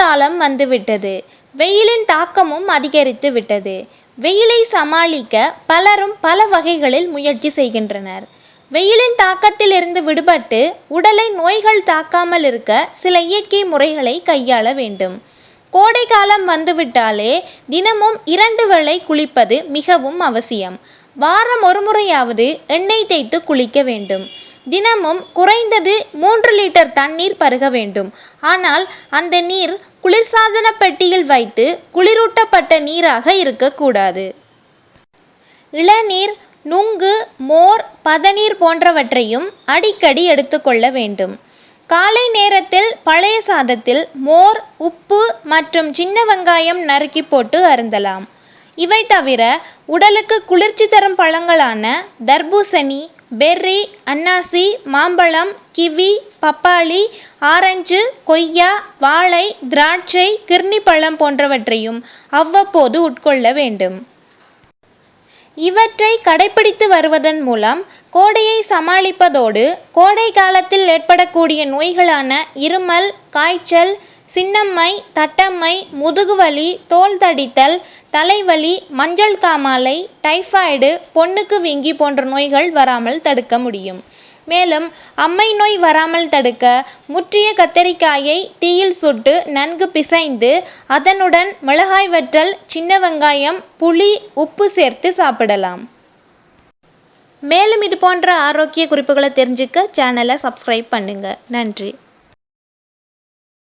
காலம் வந்துவிட்டது. வெயிலின் தாக்கமும் அதிகரித்து விட்டது. வெயிலை சமாளிக்க பலரும் பல வகைகளில் முயற்சி செய்கின்றனர். வெயிலின் தாக்கத்தில் இருந்து விடுபட்டு உடலை நோய்கள் தாக்காமல் இருக்க சில இயற்கை முறைகளை கையாள வேண்டும். கோடை காலம் வந்துவிட்டாலே தினமும் இரண்டு வேளை குளிப்பது மிகவும் அவசியம். வாரம் ஒரு முறையாவது எண்ணெய் தேய்த்து குளிக்க வேண்டும். தினமும் குறைந்தது மூன்று லிட்டர் தண்ணீர் பருக வேண்டும். ஆனால் அந்த நீர் குளிர்சாதன பெட்டியில் வைத்து குளிரூட்டப்பட்ட நீராக இருக்கக்கூடாது. இளநீர் நுங்கு மோர் பதநீர் போன்றவற்றையும் அடிக்கடி எடுத்துக்கொள்ள வேண்டும். காலை நேரத்தில் பழைய சாதத்தில் மோர் உப்பு மற்றும் சின்ன வெங்காயம் நறுக்கி போட்டு அருந்தலாம். இவை தவிர உடலுக்கு குளிர்ச்சி தரும் பழங்களான தர்பூசணி பெர்ரி அன்னாசி மாம்பழம் கிவி பப்பாளி ஆரஞ்சு கொய்யா வாழை திராட்சை கிர்னி பழம் போன்றவற்றையும் அவ்வப்போது உட்கொள்ள வேண்டும். இவற்றை கடைபிடித்து வருவதன் மூலம் கோடையை சமாளிப்பதோடு கோடை காலத்தில் ஏற்படக்கூடிய நோய்களான இருமல் காய்ச்சல் சின்னம்மை தட்டம்மை முதுகுவலி தோல் தடித்தல் தலைவலி மஞ்சள் காமாலை டைஃபாய்டு பொண்ணுக்கு வீங்கி போன்ற நோய்கள் வராமல் தடுக்க முடியும். மேலும் அம்மை நோய் வராமல் தடுக்க முற்றிய கத்தரிக்காயை தீயில் சுட்டு நன்கு பிசைந்து அதனுடன் மிளகாய் வற்றல் சின்ன வெங்காயம் புளி உப்பு சேர்த்து சாப்பிடலாம். மேலும் இது போன்ற ஆரோக்கிய குறிப்புகளை தெரிஞ்சுக்க சேனலை சப்ஸ்கிரைப் பண்ணுங்க. நன்றி.